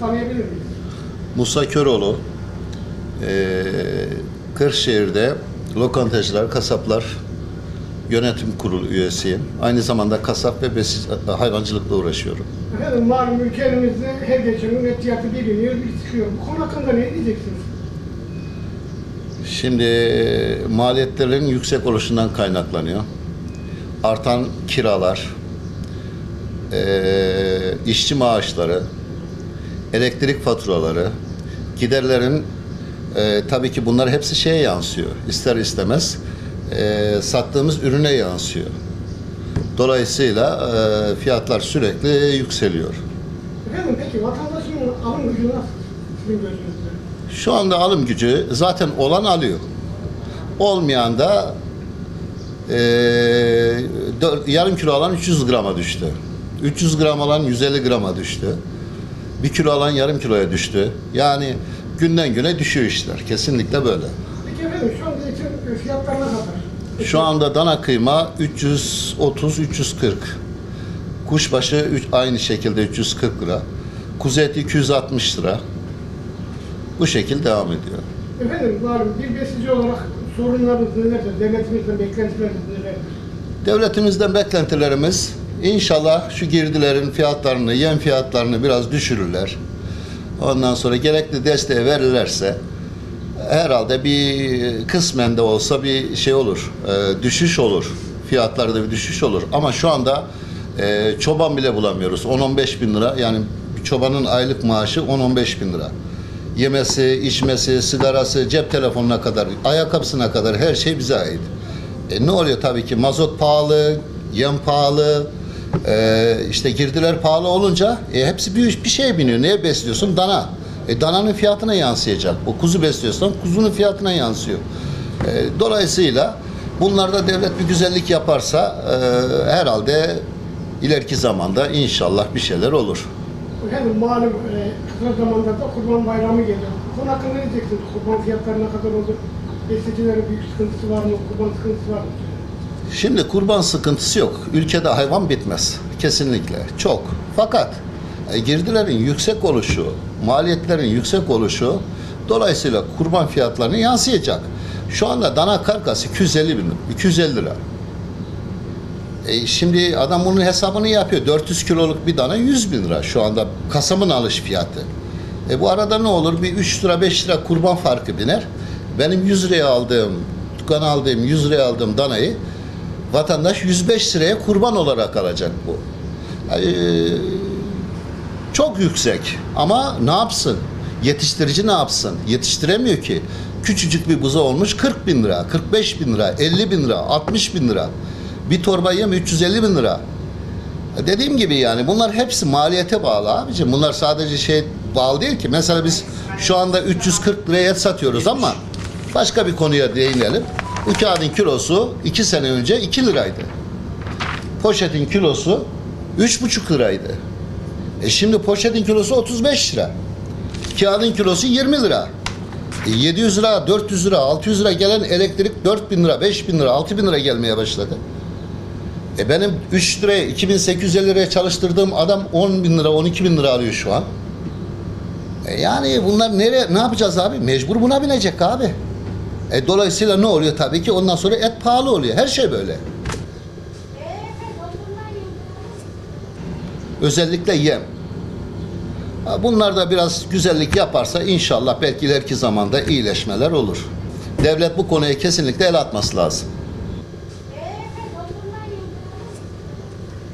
Tanıyabilir miyiz? Musa Köroğlu, eee Kırşehir'de Lokantacılar, Kasaplar Yönetim Kurulu üyesiyim. Aynı zamanda kasap ve besiz, hayvancılıkla uğraşıyorum. Efendim malum ülkemizde her geçen gün et fiyatı bir biniyor, bir çıkıyor. Bu konu hakkında ne diyeceksiniz? Şimdi maliyetlerin yüksek oluşundan kaynaklanıyor. Artan kiralar, eee, işçi maaşları, elektrik faturaları, giderlerin eee, tabii ki bunlar hepsi şeye yansıyor. İster istemez eee, sattığımız ürüne yansıyor. Dolayısıyla eee, fiyatlar sürekli yükseliyor. Efendim peki vatandaşın alım gücü nasıl sizin gözünüzde? Şu anda alım gücü zaten olan alıyor. Olmayan da eee, dört- yarım kilo alan 300 grama düştü. 300 gram alan 150 grama düştü. Bir kilo alan yarım kiloya düştü. Yani günden güne düşüyor işler. Kesinlikle böyle. Peki efendim şu anda etin fiyatları ne kadar? Şu anda dana kıyma 330-340. Kuşbaşı üç- aynı şekilde 340 lira. Kuzu eti 260 lira. Bu şekilde devam ediyor. Efendim malum bir besici olarak sorunlarınız nelerdir? Devletimizden beklentileriniz nelerdir? Devletimizden beklentilerimiz inşallah şu girdilerin fiyatlarını, yem fiyatlarını biraz düşürürler. Ondan sonra gerekli desteği verirlerse herhalde bir kısmen de olsa bir şey olur, e, düşüş olur. Fiyatlarda bir düşüş olur. Ama şu anda e, çoban bile bulamıyoruz. 10-15 bin lira yani çobanın aylık maaşı 10-15 bin lira. Yemesi, içmesi, sigarası, cep telefonuna kadar, ayakkabısına kadar her şey bize ait. E, ne oluyor tabii ki mazot pahalı, yem pahalı, e, işte girdiler pahalı olunca e, hepsi bir, bir şeye biniyor. Neye besliyorsun? Dana. E, dananın fiyatına yansıyacak. O kuzu besliyorsan kuzunun fiyatına yansıyor. E, dolayısıyla bunlarda devlet bir güzellik yaparsa e, herhalde ileriki zamanda inşallah bir şeyler olur. Efendim malum e, kısa zamanda da kurban bayramı geliyor. Bu hakkında ne diyeceksiniz? Kurban fiyatları ne kadar olur? Besicilerin büyük sıkıntısı var mı? Kurban sıkıntısı var mı? Şimdi kurban sıkıntısı yok. Ülkede hayvan bitmez. Kesinlikle. Çok. Fakat e, girdilerin yüksek oluşu, maliyetlerin yüksek oluşu dolayısıyla kurban fiyatlarına yansıyacak. Şu anda dana karkası 250 bin, 250 lira. E şimdi adam bunun hesabını yapıyor. 400 kiloluk bir dana 100 bin lira şu anda kasabın alış fiyatı. E bu arada ne olur? Bir 3 lira 5 lira kurban farkı biner. Benim 100 liraya aldığım, dükkan aldığım 100 liraya aldığım danayı vatandaş 105 liraya kurban olarak alacak bu. E, çok yüksek ama ne yapsın? Yetiştirici ne yapsın? Yetiştiremiyor ki. Küçücük bir buza olmuş 40 bin lira, 45 bin lira, 50 bin lira, 60 bin lira. Bir torba yem 350 bin lira. E, Dediğim gibi yani bunlar hepsi maliyete bağlı abicim. Bunlar sadece şey bağlı değil ki. Mesela biz şu anda 340 liraya satıyoruz ama başka bir konuya değinelim. Bu kağıdın kilosu 2 sene önce 2 liraydı. Poşetin kilosu 3,5 liraydı. E şimdi poşetin kilosu 35 lira. Kağıdın kilosu 20 lira. E 700 lira, 400 lira, 600 lira gelen elektrik 4000 lira, 5000 lira, 6000 lira gelmeye başladı. E benim 3 liraya, 2850 liraya çalıştırdığım adam 10 bin lira, 12 bin lira alıyor şu an. E yani bunlar nereye, ne yapacağız abi? Mecbur buna binecek abi. E dolayısıyla ne oluyor tabii ki? Ondan sonra et pahalı oluyor. Her şey böyle. Özellikle yem. Bunlar da biraz güzellik yaparsa inşallah belki ileriki zamanda iyileşmeler olur. Devlet bu konuya kesinlikle el atması lazım.